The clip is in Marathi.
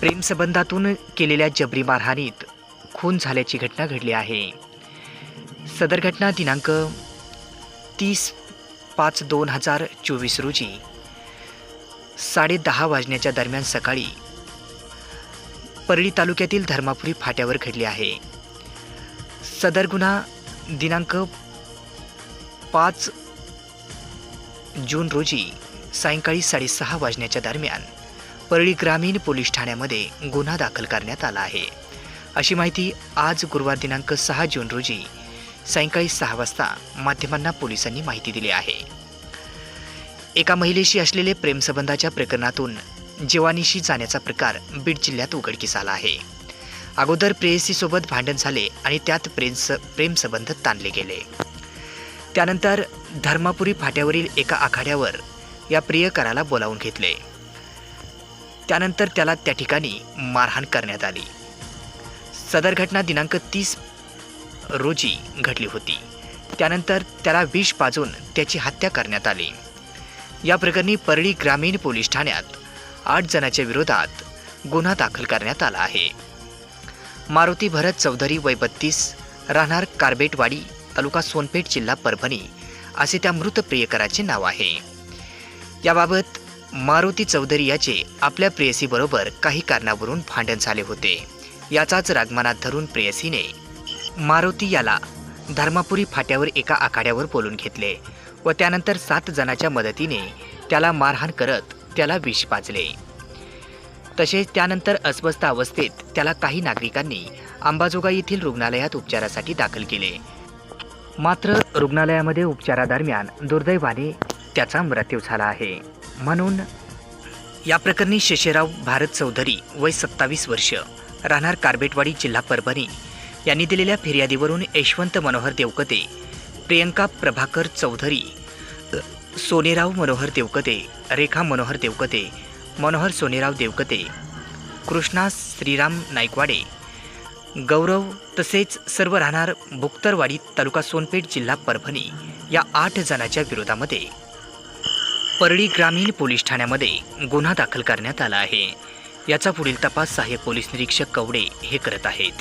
प्रेमसंबंधातून केलेल्या जबरी मारहाणीत खून झाल्याची घटना घडली आहे. सदर घटना दिनांक तीस पाच दोन हजार चोवीस रोजी साडेदहा वाजण्याच्या दरम्यान सकाळी परळी तालुक्यातील धर्मापुरी फाट्यावर घडली आहे. सदर गुन्हा दिनांक पाच जून रोजी सायंकाळी साडेसहा वाजण्याच्या दरम्यान परळी ग्रामीण पोलीस ठाण्यामध्ये गुन्हा दाखल करण्यात आला आहे. अशी माहिती आज गुरुवार दिनांक सहा जून रोजी सायंकाळी सहा वाजता माध्यमांना पोलिसांनी माहिती दिली आहे. एका महिलेशी असलेले प्रेमसंबंधाच्या प्रकरणातून जीवानीशी जाण्याचा प्रकार बीड जिल्ह्यात उघडकीस आला आहे. अगोदर प्रेयसीसोबत भांडण झाले आणि त्यात प्रेमस प्रेमसंबंध ताणले गेले. त्यानंतर धर्मापुरी फाट्यावरील एका आखाड्यावर या प्रियकराला बोलावून घेतले. त्यानंतर त्याला त्या ठिकाणी मारहाण करण्यात आली. सदर घटना दिनांक तीस रोजी घडली होती. त्यानंतर त्याला विष पाजून त्याची हत्या करण्यात आली. या प्रकरणी परळी ग्रामीण पोलीस ठाण्यात आठ जणांच्या विरोधात गुन्हा दाखल करण्यात आला आहे. मारुती भरत चौधरी वय बत्तीस राहणार कार्बेटवाडी तालुका सोनपेठ जिल्हा परभणी असे त्या मृत प्रियकराचे नाव आहे. याबाबत मारुती चौधरी याचे आपल्या प्रेयसीबरोबर काही कारणावरून भांडण झाले होते. याचाच रागमानात धरून प्रेयसीने मारुती याला धर्मापुरी फाट्यावर एका आखाड्यावर बोलून घेतले व त्यानंतर सात जणांच्या मदतीने त्याला मारहाण करत त्याला विष पाजले. तसेच त्यानंतर अस्वस्थ अवस्थेत त्याला काही नागरिकांनी अंबाजोगाई येथील रुग्णालयात उपचारासाठी दाखल केले. मात्र रुग्णालयामध्ये उपचारादरम्यान दुर्दैवाने त्याचा मृत्यू झाला आहे. म्हणून या प्रकरणी शशीराव भारत चौधरी वय सत्तावीस वर्ष राहणार कार्बेटवाडी जिल्हा परभणी. यांनी दिलेल्या फिर्यादीवरून यशवंत मनोहर देवकते प्रियंका प्रभाकर चौधरी सोनेराव मनोहर देवकते रेखा मनोहर देवकते मनोहर सोनेराव देवकते कृष्णा श्रीराम नाईकवाडे गौरव तसेच सर्व राहणार भुक्तरवाडी तालुका सोनपेठ जिल्हा परभणी या आठ जणांच्या विरोधामध्ये परळी ग्रामीण पोलीस ठाण्यामध्ये गुन्हा दाखल करण्यात आला आहे. याचा पुढील तपास सहाय्यक पोलीस निरीक्षक कवडे हे करत आहेत.